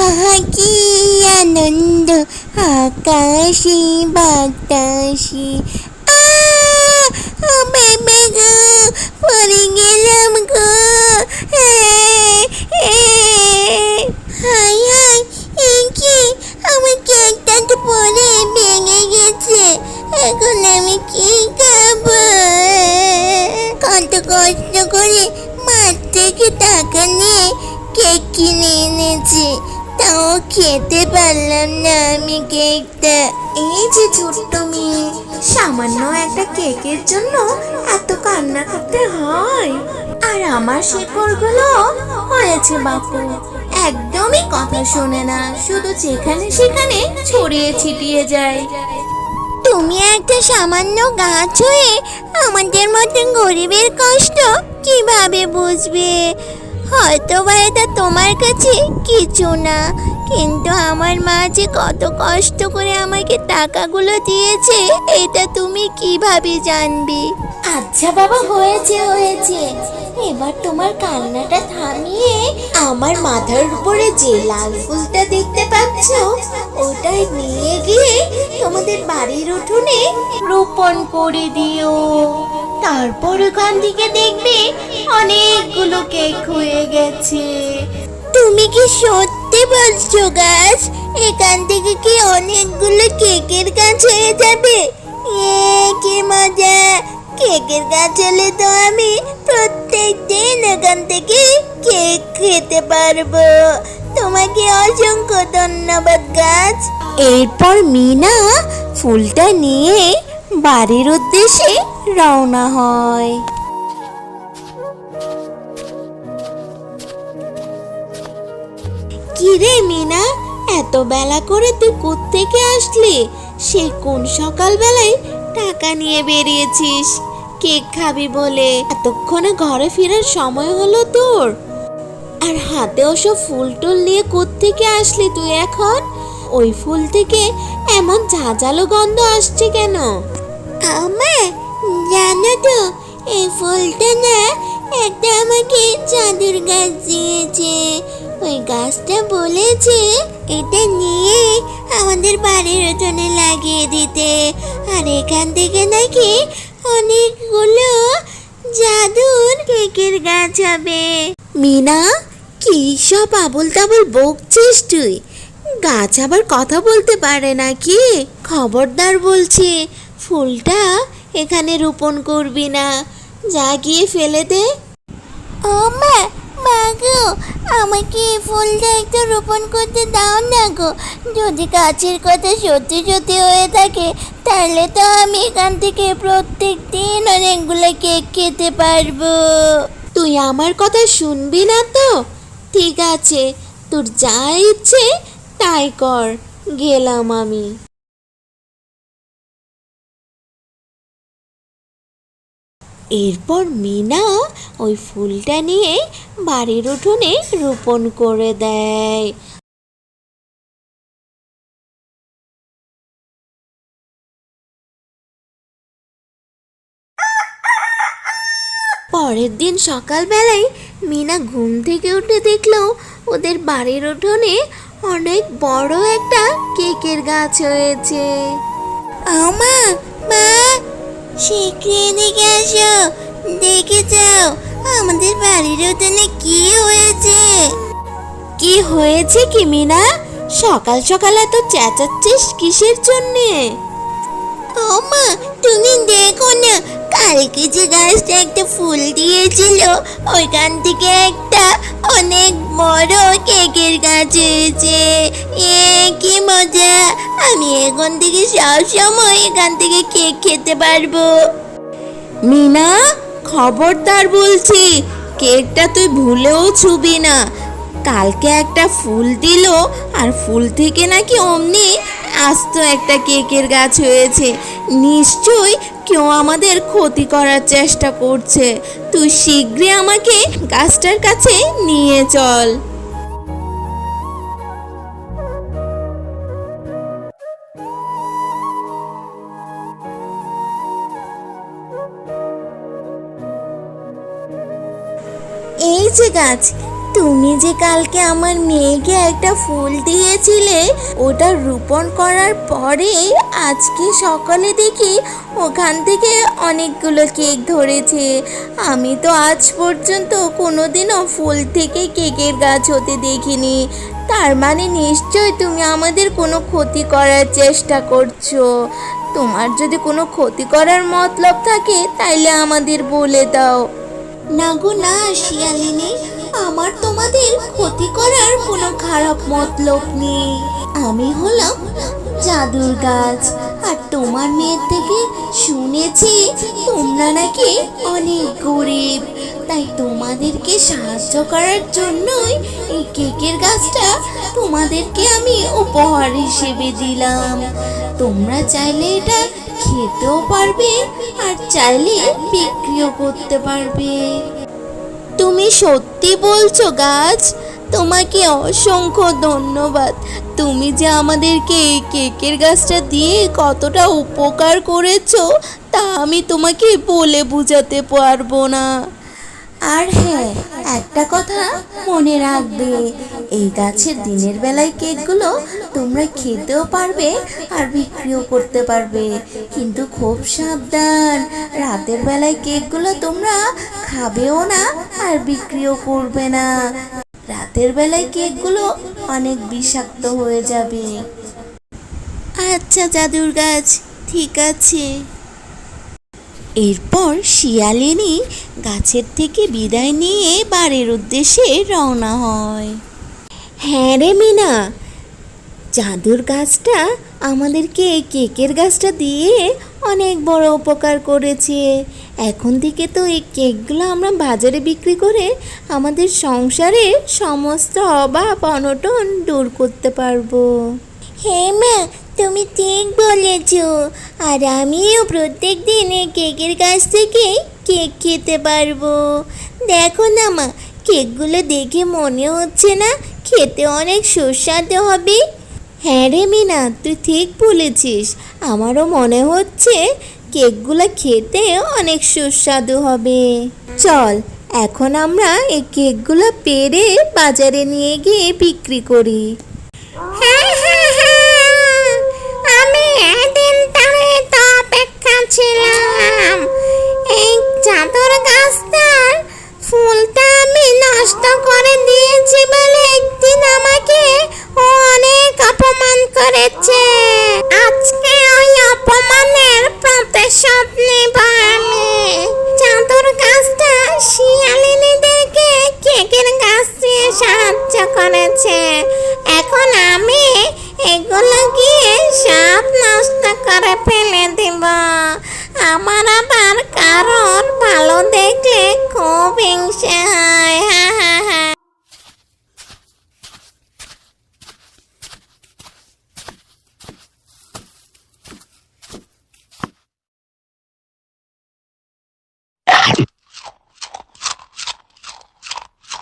আহা কি আনন্দ আকাশে বাতাসে বেবে গো পড়ে গেলাম গো হাই হাই কি আমার কেকটা পরে ভেঙে গেছে এখন আমি কি খাব কত কষ্ট করে মাঠ থেকে টাকা নিয়ে কেক কিনে এনেছি? তাও খেতে পারলাম না আমি কেকটা। এই যে ছোট্ট মেয়ে। সামান্য একটা কেকের জন্য এত কান্না করতে হয়। আর আমার শেকড়গুলো হয়েছে বাপু। একদমই কথা শোনে না। শুধু যেখানে সেখানে ছড়িয়ে ছিটিয়ে যায়। তুমি একটা সামান্য গাছ হয়ে আমাদের মতন গরিবের কষ্ট কীভাবে বুঝবে? হয়তো বা এটা তোমার কাছে কিছু না, কিন্তু আমার মা যে কত কষ্ট করে আমাকে টাকাগুলো দিয়েছে, এটা তুমি কীভাবে জানবে? আচ্ছা বাবা, হয়েছে হয়েছে। এবার তোমার কান্নাটা থামিয়ে আমার মাথার উপরে যে লাল ফুলটা দেখতে পাচ্ছ ওটাই নিয়ে গিয়ে তোমাদের বাড়ির উঠোনে রোপণ করে দিও। তারপর ওখান থেকে দেখবে অনেকগুলো কেক হয়ে গেছে। তুমি কি সত্যি বলছো গাছ? এখান থেকে কি অনেকগুলো কেকের গাছ হয়ে যাবে? এ কি মজা! কেকের গাছ হলে তো আমি প্রত্যেক দিন এখান থেকে কেক খেতে পারব। তোমাকে অসংখ্য ধন্যবাদ গাছ। এরপর মিনা ফুলটা নিয়ে বাড়ির উদ্দেশ্যে রওনা হয়। কিরে মিনা, এত বেলা করে তুই থেকে আসলি? সে কোন সকালবেলায় টাকা নিয়ে বেরিয়েছিস? কেক খাবি বলে। এতক্ষণে ঘরে ফেরার সময় হলো তোর। আর হাতে ওসব ফুল টুল নিয়ে থেকে আসলি তুই এখন? ওই ফুল থেকে এমন ঝাঁঝালো গন্ধ আসছে কেন? আমা জানো তো, এই ফুলটা না একটা আমাকে জাদুর গাছ দিয়েছে। ওই গাছটা বলেছে এটা নিয়ে আমাদের বাড়ির উঠোনে লাগিয়ে দিতে। আর এখান থেকে নাকি অনেকগুলো জাদুর কেকের গাছ হবে। মিনা, কি সব আবল তাবল বকছিস তুই? গাছ আবার কথা বলতে পারে নাকি? খবরদার বলছি ফুলটা এখানে রোপণ করবি না। যা গিয়ে ফেলে দে। ও মা মা গো আমাকে এই ফুলটা একটু রোপণ করতে দাও না গো। যদি গাছের কথা সত্যি সত্যি হয়ে থাকে তাহলে তো আমি এখান থেকে প্রত্যেক দিন অনেকগুলো কেক খেতে পারব। তুই আমার কথা শুনবি না তো? ঠিক আছে তোর যা ইচ্ছে তাই কর গেলাম আমি। এরপর মিনা ওই ফুলটা নিয়ে বাড়ির উঠোনে রোপণ করে দেয়। পরের দিন সকালবেলায় মিনা ঘুম থেকে উঠে দেখল ওদের বাড়ির উঠোনে অনেক বড় একটা কেকের গাছ হয়েছে। আমা, মা! শীঘ্রই এদিকে আসো। দেখে যাও আমাদের বাড়ির উঠানে কি হয়েছে? কি হয়েছে কি মিনা? সকাল সকাল এত চেঁচাচ্ছিস কিসের জন্যে? ও মা তুমি দেখো না কালকে যে গাছটা একটা ফুল দিয়েছিল, ওইখান থেকে একটা অনেক বড় কেকের গাছ হয়েছে। এ, কি মজা! আমি এখন থেকে সবসময় এখান থেকে কেক খেতে পারব। মিনা, খবরদার বলছি, কেকটা তুই ভুলেও ছুবি না। কালকে একটা ফুল দিল, আর ফুল থেকে নাকি অমনি আস্ত একটা কেকের গাছ হয়েছে। নিশ্চয়ই কেউ আমাদের ক্ষতি করার চেষ্টা করছে। তুই শীঘ্রই আমাকে গাছটার কাছে নিয়ে চল। এই যে গাছ তুমি যে কালকে আমার মেয়েকে একটা ফুল দিয়েছিলে, ওটা রোপণ করার পরে আজকে সকালে দেখি ওখান থেকে অনেকগুলো কেক ধরেছে। আমি তো আজ পর্যন্ত কোনোদিনও ফুল থেকে কেকের গাছ হতে দেখিনি। তার মানে নিশ্চয় তুমি আমাদের কোনো ক্ষতি করার চেষ্টা করছ। তোমার যদি কোনো ক্ষতি করার মতলব থাকে, তাইলে আমাদের বলে দাও। না গো, না শিয়ালিনী। আমার তোমাদের ক্ষতি করার কোনো খারাপ মতলব নেই। আমি হলাম জাদুর গাছ, আর তোমার মেয়ের থেকে শুনেছি তোমরা নাকি অনেক গরিব। তাই তোমাদেরকে সাহায্য করার জন্যই এই কেকের গাছটা তোমাদেরকে আমি উপহার হিসেবে দিলাম। তোমরা চাইলে এটা খেতেও পারবে, আর চাইলে বিক্রিও করতে পারবে। তুমি সত্যি বলছো, গাছ? তোমাকে অসংখ্য ধন্যবাদ। তুমি যে আমাদেরকে এই কেকের গাছটা দিয়ে কতটা উপকার করেছ, তা আমি তোমাকে বলে বুঝাতে পারব না। আর হ্যাঁ একটা কথা মনে রাখবে, এই গাছের দিনের বেলায় কেকগুলো তোমরা খেতেও পারবে আর বিক্রিও করতে পারবে। কিন্তু খুব সাবধান, রাতের বেলায় কেকগুলো তোমরা খাবেও না আর বিক্রিও করবে না। রাতের বেলায় কেকগুলো অনেক বিষাক্ত হয়ে যাবে। আচ্ছা জাদুর গাছ, ঠিক আছে। এরপর শিয়ালিনী গাছের থেকে বিদায় নিয়ে বাড়ির উদ্দেশ্যে রওনা হয়। হ্যাঁ রে মিনা, জাদুর গাছটা আমাদেরকে এই কেকের গাছটা দিয়ে অনেক বড় উপকার করেছে। এখন থেকে তো এই কেকগুলো আমরা বাজারে বিক্রি করে আমাদের সংসারের সমস্ত অভাব, অনটন দূর করতে পারব। হ্যাঁ মা তুমি ঠিক বলেছ। আর আমিও প্রত্যেক দিন কেকের কাছ থেকে কেক খেতে পারব। দেখো না মা, কেকগুলো দেখে মনে হচ্ছে না খেতে অনেক সুস্বাদু হবে। হ্যাঁ রে মিনা, তুই ঠিক বলেছিস। আমারও মনে হচ্ছে কেকগুলো খেতে অনেক সুস্বাদু হবে। চল, এখন আমরা এই কেকগুলো পেরে বাজারে নিয়ে গিয়ে বিক্রি করি। ছিলাম এই চাদর গাছটার ফুলটা আমি নষ্ট করে দিয়েছি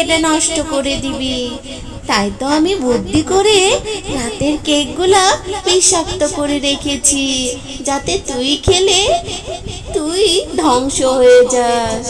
এটা নষ্ট করে দিবি। তাই তো আমি বুদ্ধি করে রাতের কেকগুলা বিষাক্ত করে রেখেছি, যাতে তুই খেলে তুই ধ্বংস হয়ে যাস।